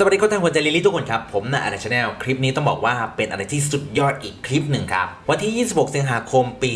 สวัสดีคนทางหัวใจลิลี่ทุกคนครับ ผมนะอะไรชาแนลคลิปนี้ต้องบอกว่าเป็นอะไรที่สุดยอดอีกคลิปหนึ่งครับ วันที่ 26 สิงหาคมปี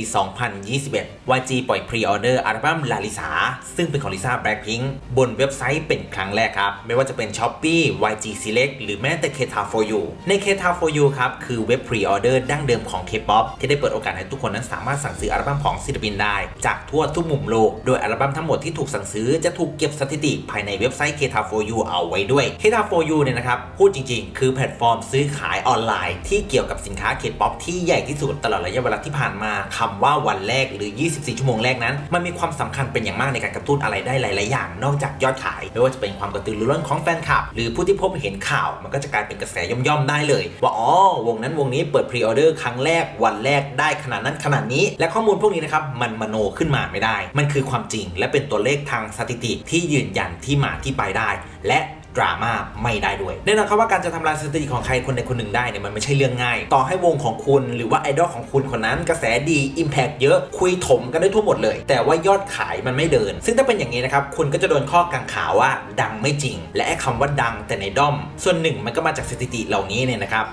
2021 YG ปล่อยพรีออเดอร์อัลบั้มลาลิสาซึ่งเป็นของลิซ่าแบล็คพิงค์บนเว็บไซต์เป็นครั้งแรกครับ ไม่ว่าจะเป็น s h อ p e e YG Select หรือแม้แต่ k t a for You ใน k t a for You ครับ คือเว็บพรีออเดอร์ดั้งเดิมของ K-POP ที่ได้เปิดโอกาสให้ทุกคนนั้นสามารถสั่งซื้ออัลบั้มของศิลปินได้ จากทั่วทุกมุมโลกโดยอัลบั้มทั้งหมดที่ถูกสั่งซื้อจะถูกเก็บสถิติภายในเว็บไซต์ k t a for You เอาไว้ด้วย k t a for You เนี่ยนะครับพูดจริงๆ คือแพลตฟอร์มซื้อขายออนไลน์ ที่เกี่ยวกับสินค้า K-POP ที่ใหญ่ที่สุดตลอดระยะเวลาที่ผ่านมาคำว่าวันแรกหรือ 24 ชั่วโมงแรกนั้น มันมีความสำคัญเป็นอย่างมากในการกระตุ้นอะไรได้หลาย ๆ อย่าง นอกจากยอดขาย ไม่ว่าจะเป็นความกระตือรือร้นของแฟนคลับ หรือผู้ที่พบเห็นข่าว มันก็จะกลายเป็นกระแสย่อมๆได้เลย ว่าอ๋อวงนั้นวงนี้เปิดพรีออเดอร์ครั้งแรกวันแรกได้ขนาดนั้นขนาดนี้ และข้อมูลพวกนี้นะครับมันมโนขึ้นมาไม่ได้ มันคือความจริง และเป็นตัวเลขทางสถิติที่ยืนยันที่มาที่ไปได้ และ ดราม่าไม่ได้ด้วยแน่นอนครับว่าการจะทำลายสถิติของใครคนใดคนหนึ่งได้เนี่ยมันไม่ใช่เรื่องง่าย ต่อให้วงของคุณหรือว่าไอดอลของคุณคนนั้น กระแสดี Impact เยอะคุยถมกันได้ทั่วหมดเลย แต่ว่ายอดขายมันไม่เดิน ซึ่งถ้าเป็นอย่างนี้นะครับคุณก็จะโดนข้อกังขาว่าดังไม่จริง และไอ้คำว่าดังแต่ในด้อม ส่วนหนึ่งมันก็มาจากสถิติเหล่านี้เนี่ยนะครับ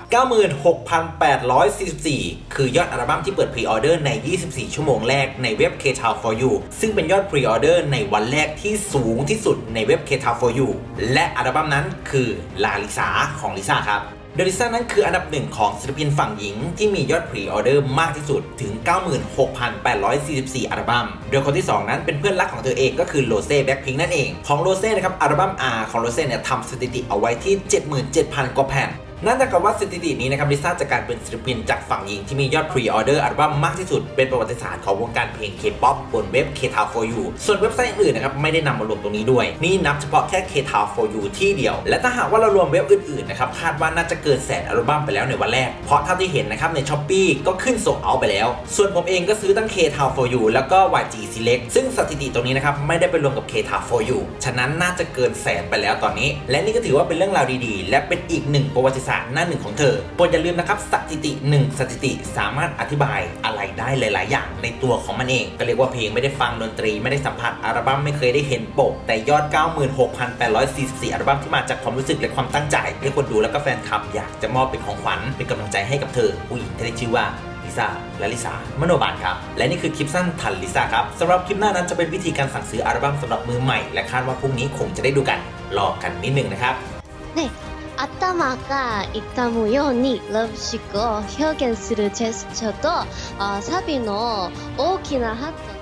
96,844 คือยอดอัลบั้มที่เปิดพรีออเดอร์ใน 24 ชั่วโมงแรกในเว็บ k t o w for you ซึ่งเป็นยอดพรีออเดอร์ในวันแรกที่สูงที่สุดในเว็บ k t o w for you และอัลลบั้มนั้นคือลาลิซาของลิซ่าครับเดลิซ่านั้นคืออันดับหนึ่งของศิลปินฝั่งหญิง ที่มียอดพรีออเดอร์มากที่สุดถึง 96,844 อัลบั้ม โดยคนที่ 2 นั้นเป็นเพื่อนรักของเธอเองก็คือโรเซ่แบ็คพิงนั่นเอง ของโรเซ่นะครับอัลบั้ม R ของโรเซ่เนี่ยทำสถิติเอาไว้ที่ 77,000 กว่าแผ่น นั่นเท่ากับว่าสถิตินี้นะครับลิซ่าจะกลายเป็นศิลปินจากฝั่งหญิงที่มียอดพรีออเดอร์อัลบั้มมากที่สุดเป็นประวัติศาสตร์ของวงการเพลง K-POP บนเว็บ k t o w for you ส่วนเว็บไซต์อื่นนะครับไม่ได้นำมารวมตรงนี้ด้วย นี่นับเฉพาะแค่ k t o w for you ที่เดียว และถ้าหากว่าเรารวมเว็บอื่นๆนะครับคาดว่าน่าจะเกินแสนอัลบั้มไปแล้วในวันแรก เพราะเท่าที่เห็นนะครับใน s h อ p e e ก็ขึ้นส่งเอาไปแล้ว ส่วนผมเองก็ซื้อตั้ง k t o w for you แล้วก็ YG Select ซึ่งสถิติตรงนี้นะครับไม่ได้ไปรวมกับ k t o w for you ฉะนั้นน่าจะเกินแสนไปแล้วตอนนี้ และนี่ก็ถือว่าเป็นเรื่องราวดีๆ และเป็นอีกหนึ่งประวัติศาสตร์หน้าหนึ่งของเธอโปรดอย่าลืมนะครับสถิติหนึ่งสถิติสามารถอธิบายอะไรได้หลาย ๆ อย่างในตัวของมันเอง ก็เรียกว่าเพลงไม่ได้ฟังดนตรี ไม่ได้สัมผัสอัลบั้มไม่เคยได้เห็นปก แต่ยอด 96,844 อัลบั้มที่มาจากความรู้สึกและความตั้งใจที่คนดูแล้วก็แฟนคลับอยากจะมอบเป็นของขวัญเป็นกำลังใจให้กับเธอผู้หญิงที่ได้ชื่อว่าลิซ่าและลิซ่ามโนบานครับ และนี่คือคลิปสั้นทันลิซ่าครับสำหรับคลิปหน้านั้นจะเป็นวิธีการสั่งซื้ออัลบั้มสำหรับมือใหม่ และคาดว่าพรุ่งนี้คงจะได้ดูกันรอกันนิดนึงนะครับ 頭が痛むようにラブシックを表現するジェスチャーとあサビの大きなハット